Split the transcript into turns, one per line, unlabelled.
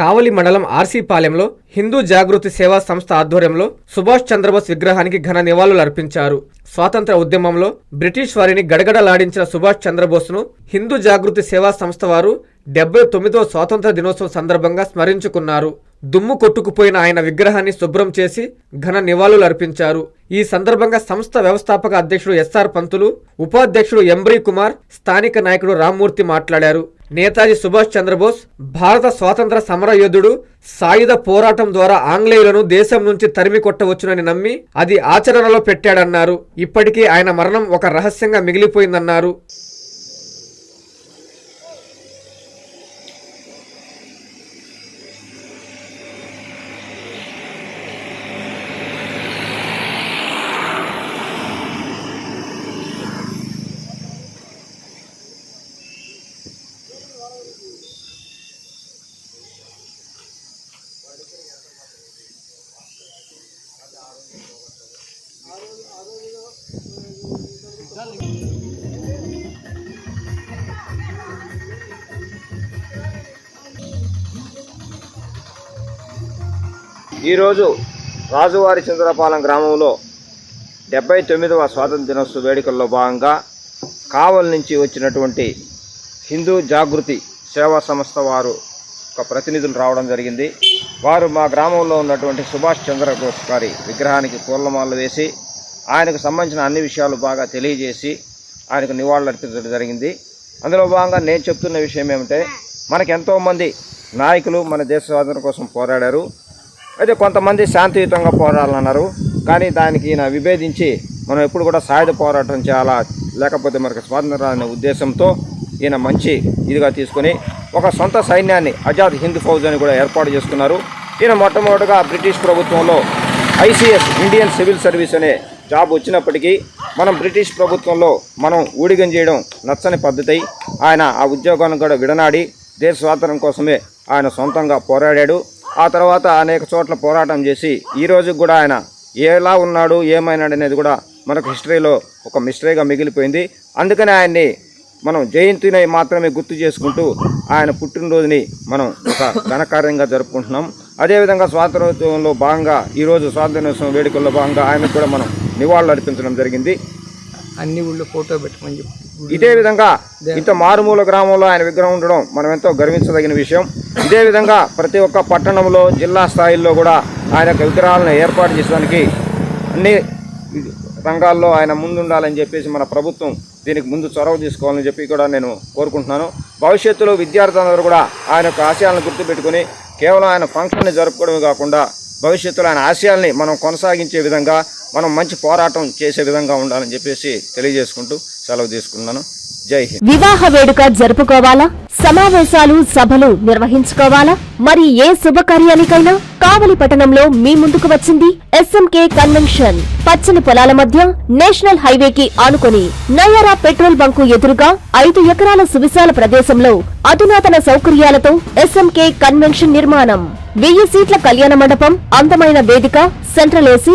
కావలి మండలం ఆర్సీపాలెంలో హిందూ జాగృతి సేవా సంస్థ ఆధ్వర్యంలో సుభాష్ చంద్రబోస్ విగ్రహానికి ఘన నివాళులు అర్పించారు. స్వాతంత్ర ఉద్యమంలో బ్రిటిష్ వారిని గడగడలాడించిన సుభాష్ చంద్రబోస్ను హిందూ జాగృతి సేవా సంస్థ వారు డెబ్బై తొమ్మిదవ స్వాతంత్ర దినోత్సవం సందర్భంగా స్మరించుకున్నారు. దుమ్ము కొట్టుకుపోయిన ఆయన విగ్రహాన్ని శుభ్రం చేసి ఘన నివాళులు అర్పించారు. ఈ సందర్భంగా సంస్థ వ్యవస్థాపక అధ్యక్షుడు ఎస్ఆర్ పంతులు ఉపాధ్యక్షుడు ఎంబ్రీ కుమార్ స్థానిక నాయకుడు రామ్మూర్తి మాట్లాడారు. నేతాజీ సుభాష్ చంద్రబోస్ భారత స్వాతంత్ర సమర యోధుడు సాయుధ పోరాటం ద్వారా ఆంగ్లేయులను దేశం నుంచి తరిమి కొట్టవచ్చునని నమ్మి అది ఆచరణలో పెట్టాడన్నారు. ఇప్పటికీ ఆయన మరణం ఒక రహస్యంగా మిగిలిపోయిందన్నారు.
ఈరోజు రాజువారి చంద్రపాలెం గ్రామంలో డెబ్బై తొమ్మిదవ స్వాతంత్ర దినోత్సవ వేడుకల్లో భాగంగా కావల్ నుంచి వచ్చినటువంటి హిందూ జాగృతి సేవా సంస్థ వారు ఒక ప్రతినిధులు రావడం జరిగింది. వారు మా గ్రామంలో ఉన్నటువంటి సుభాష్ చంద్రబోస్ గారి విగ్రహానికి పూలమాలలు వేసి ఆయనకు సంబంధించిన అన్ని విషయాలు బాగా తెలియజేసి ఆయనకు నివాళులు అర్పించడం జరిగింది. అందులో భాగంగా నేను చెప్తున్న విషయం ఏమంటే మనకు ఎంతోమంది నాయకులు మన దేశ స్వాతంత్రం కోసం పోరాడారు. అయితే కొంతమంది శాంతియుతంగా పోరాడాలన్నారు. కానీ దానికి ఈయన విభేదించి మనం ఎప్పుడు కూడా సాయుధ పోరాటం చేయాలా లేకపోతే మనకు స్వాతంత్రం ఉద్దేశంతో ఈయన మంచి ఇదిగా తీసుకొని ఒక సొంత సైన్యాన్ని ఆజాద్ హింద్ ఫౌజ్ అని కూడా ఏర్పాటు చేసుకున్నారు. ఈయన మొట్టమొదటిగా బ్రిటిష్ ప్రభుత్వంలో ఐసీఎస్ ఇండియన్ సివిల్ సర్వీస్ అనే జాబ్ వచ్చినప్పటికీ మనం బ్రిటిష్ ప్రభుత్వంలో మనం ఊడిగం చేయడం నచ్చని పద్ధతి ఆయన ఆ ఉద్యోగాన్ని కూడా విడనాడి దేశ స్వాతంత్రం కోసమే ఆయన సొంతంగా పోరాడాడు. ఆ తర్వాత అనేక చోట్ల పోరాటం చేసి ఈ కూడా ఆయన ఎలా ఉన్నాడు ఏమైనాడు అనేది కూడా మనకు హిస్టరీలో ఒక మిస్టరీగా మిగిలిపోయింది. అందుకని ఆయన్ని మనం జయంతిని మాత్రమే గుర్తు చేసుకుంటూ ఆయన పుట్టినరోజుని మనం ఒక ఘనకార్యంగా జరుపుకుంటున్నాం. అదేవిధంగా స్వాతంత్రోత్సవంలో భాగంగా ఈరోజు స్వాతంత్ర దినోత్సవం వేడుకల్లో భాగంగా ఆయనకు కూడా మనం నివాళులు అర్పించడం జరిగింది.
అన్ని ఊళ్ళో ఫోటో పెట్టమని చెప్పి
ఇదే విధంగా ఇంత మారుమూల గ్రామంలో ఆయన విగ్రహం ఉండడం మనం ఎంతో గర్వించదగిన విషయం. ఇదే విధంగా ప్రతి ఒక్క పట్టణంలో జిల్లా స్థాయిల్లో కూడా ఆయన యొక్క విగ్రహాలను ఏర్పాటు చేయడానికి అన్ని రంగాల్లో ఆయన ముందుండాలని చెప్పేసి మన ప్రభుత్వం దీనికి ముందు చొరవ తీసుకోవాలని చెప్పి కూడా నేను కోరుకుంటున్నాను. భవిష్యత్తులో విద్యార్థులందరూ కూడా ఆయన యొక్క ఆశయాలను గుర్తుపెట్టుకుని కేవలం ఆయన ఫంక్షన్ని జరుపుకోవడమే కాకుండా భవిష్యత్తులో ఆయన ఆశయాల్ని మనం కొనసాగించే విధంగా మనం మంచి పోరాటం చేసే విధంగా ఉండాలని చెప్పేసి తెలియజేసుకుంటూ సెలవు తీసుకున్నాను జై హింద్.
వివాహ వేడుక జరుపుకోవాలా? సమావేశాలు సభలు నిర్వహించుకోవాలా? మరి ఏ శుభకార్యానికైనా కావలి పట్టణంలో మీ ముందుకు వచ్చింది ఎస్ఎంకే కన్వెన్షన్ పచ్చని పొలాల మధ్య నేషనల్ హైవే కి ఆనుకొని నయారా పెట్రోల్ బంకు ఎదురుగా ఐదు ఎకరాల సువిశాల ప్రదేశంలో అధునాతన సౌకర్యాలతో ఎస్ఎంకే కన్వెన్షన్ నిర్మాణం. వెయ్యి సీట్ల కళ్యాణ మండపం అందమైన వేదిక central AC